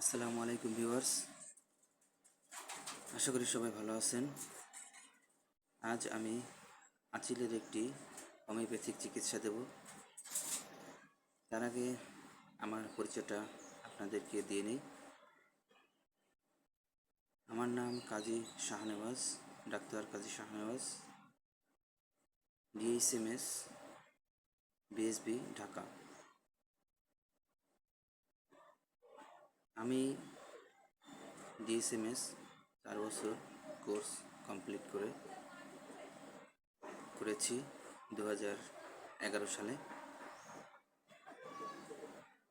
আসসালামু আলাইকুম ভিউয়ার্স। আশা করি সবাই ভালো আছেন। আজ আমি আচিলের একটি হোমিওপ্যাথিক চিকিৎসা দেব। তার আগে আমার পরিচয়টা আপনাদেরকে দিয়ে নিই। আমার নাম Kazi Shahnewaz, doctor Kazi Shahnewaz DHMS BSB Dhaka. আমি ডিএসএমএস চার বছর কোর্স কমপ্লিট করে করেছি দু হাজার এগারো সালে।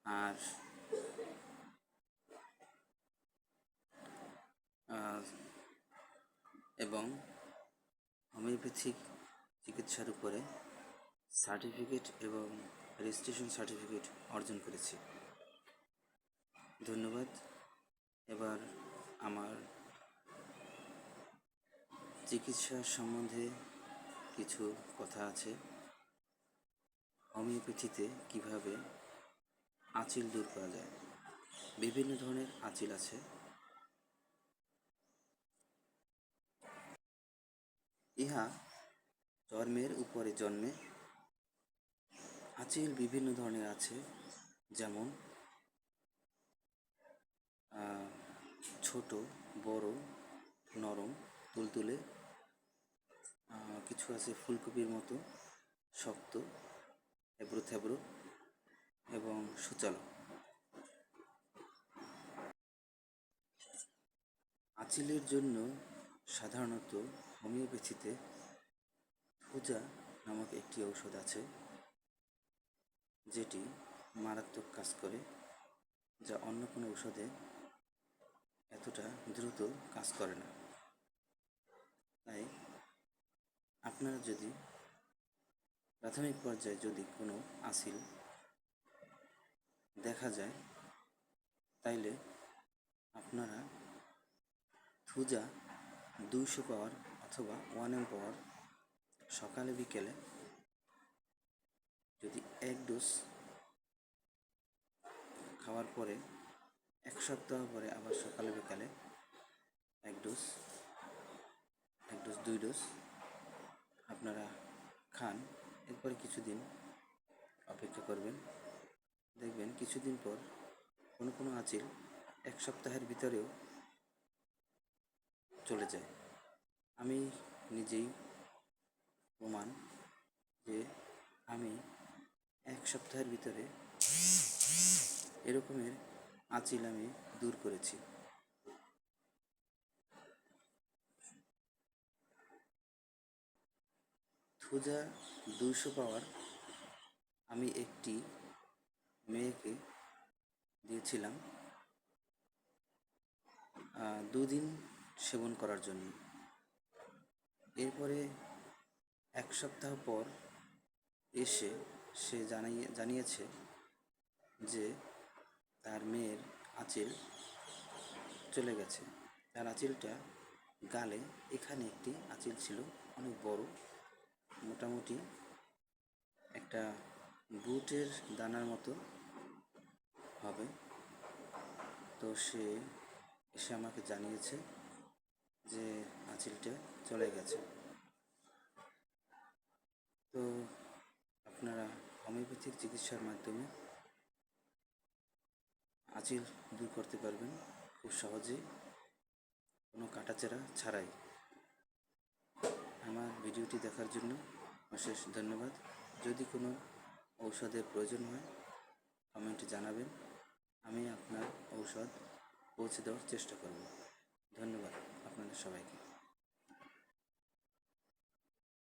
আর এবং হোমিওপ্যাথিক চিকিৎসার উপরে সার্টিফিকেট এবং রেজিস্ট্রেশন সার্টিফিকেট অর্জন করেছি। ধন্যবাদ। এবার আমার চিকিৎসা সম্বন্ধে কিছু কথা আছে। হোমিওপ্যাথিতে কীভাবে আঁচিল দূর করা যায়? বিভিন্ন ধরনের আঁচিল আছে। ইহা চর্মের উপরে জন্মে। আঁচিল বিভিন্ন ধরনের আছে, যেমন ছোট, বড়, নরম, তুলতুলে কিছু আছে ফুলকপির মতো, শক্ত, এবড়ো থেবড়ো এবং সুচালো। আঁচিলের জন্য সাধারণত হোমিওপ্যাথিতে পূজা নামক একটি ঔষধ আছে, যেটি মারাত্মক কাজ করে, যা অন্য কোনো ঔষধে এতটা দ্রুত কাজ করে না। তাই আপনারা যদি প্রাথমিক পর্যায়ে যদি কোনো আসিল দেখা যায়, তাইলে আপনারা থুজা দুইশো পাওয়ার অথবা ওয়ান এম পাওয়ার সকালে বিকেলে যদি এক ডোজ খাওয়ার পরে এক সপ্তাহ পরে আবার সকালে বিকালে এক ডোজ এক ডোজ, দুই ডোজ আপনারা খান। এরপর কিছুদিন অপেক্ষা করবেন। দেখবেন কিছুদিন পর কোনো কোনো আঁচিল এক সপ্তাহের ভিতরেও চলে যায়। আমি নিজেই প্রমাণ যে আমি এক সপ্তাহের ভিতরে এরকমের আঁচিল আমি দূর করেছি। থুজা দুইশো পাওয়ার আমি একটি মেয়েকে দিয়েছিলাম দুদিন সেবন করার জন্য। এরপরে এক সপ্তাহ পর এসে সে জানিয়ে জানিয়েছে যে তার মেয়ের আঁচিল চলে গেছে। তার আঁচিলটা গালে এখানে একটি আঁচিল ছিল, অনেক বড়, মোটামুটি একটা বুটের দানার মতো হবে। তো সে এসে আমাকে জানিয়েছে যে আঁচিলটা চলে গেছে। তো আপনারা হোমিওপ্যাথিক চিকিৎসার মাধ্যমে আঁচিল দূর করতে পারবেন খুব সহজে। কোনো কাটাচেরা ছাড়াই। আমার ভিডিওটি দেখার জন্য অশেষ ধন্যবাদ। যদি কোনো ঔষধের প্রয়োজন হয় কমেন্টে জানাবেন। আমি আপনার ঔষধ পৌঁছে দেওয়ার চেষ্টা করব। ধন্যবাদ আপনাদের সবাইকে।